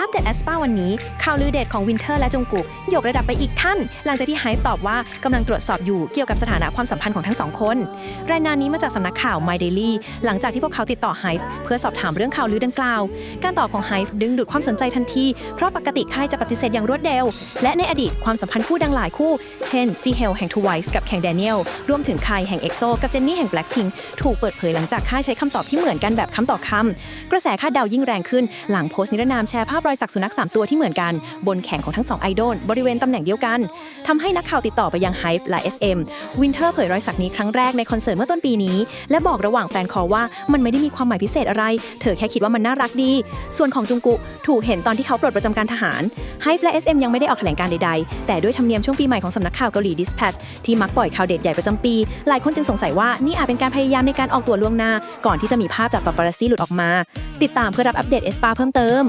อัปเดตแอสปาวันนี้ ข่าวลือเด็ดของวินเทอร์และจงกุกยกระดับไปอีกท่าน หลังจากที่ไฮฟ์ตอบว่ากำลังตรวจสอบอยู่เกี่ยวกับสถานะความสัมพันธ์ของทั้งสองคน รายงานนี้มาจากสำนักข่าว My Daily หลังจากที่พวกเขาติดต่อไฮฟ์เพื่อสอบถามเรื่องข่าวลือดังกล่าว การตอบของไฮฟ์ดึงดูดความสนใจทันที เพราะปกติค่ายจะปฏิเสธอย่างรวดเร็ว และในอดีตความสัมพันธ์คู่ดังหลายคู่ เช่นจีเฮลแห่ง Twice กับแข่งแดเนียลรวมถึงคายแห่ง EXO กับเจนนี่แห่ง Blackpink ถูกเปิดเผยหลังจากค่ายใช้คำตอบที่เหมือนกันแบบคำต่อคำกระแสคาดเดายิ่งแรงขึ้นหลังโพสต์นิรนามแชร์ภาพาพรอยสักสุนัข 3 ตัวที่เหมือนกัน บนแขนของทั้งสองไอดอลบริเวณตำแหน่งเดียวกันทำให้นักข่าวติดต่อไปยัง Hype และ SM วินเทอร์เผยรอยสักนี้ครั้งแรกในคอนเสิร์ตเมื่อต้นปีนี้ และบอกระหว่างแฟนคอว่ามันไม่ได้มีความหมายพิเศษอะไร เธอแค่คิดว่ามันน่ารักดี ส่วนของจุงกุถูกเห็นตอนที่เขาปลดประจำการทหาร Hype และ SM ยังไม่ได้ออกแถลงการใดๆ แต่ด้วยธรรมเนียมช่วงปีใหม่ของสำนักข่าวเกาหลี Dispatch ที่มักปล่อยข่าวเด็ดใหญ่ประจำปี หลายคนจึงสงสัยว่านี่อาจเป็นการพยายามในการออกตัวล่วงหน้า ก่อนที่จะมีภาพจากปาปารัสซี่หลุดออกมา ติดตามเพื่อรับอัปเดตเอสปาเพิ่มเติม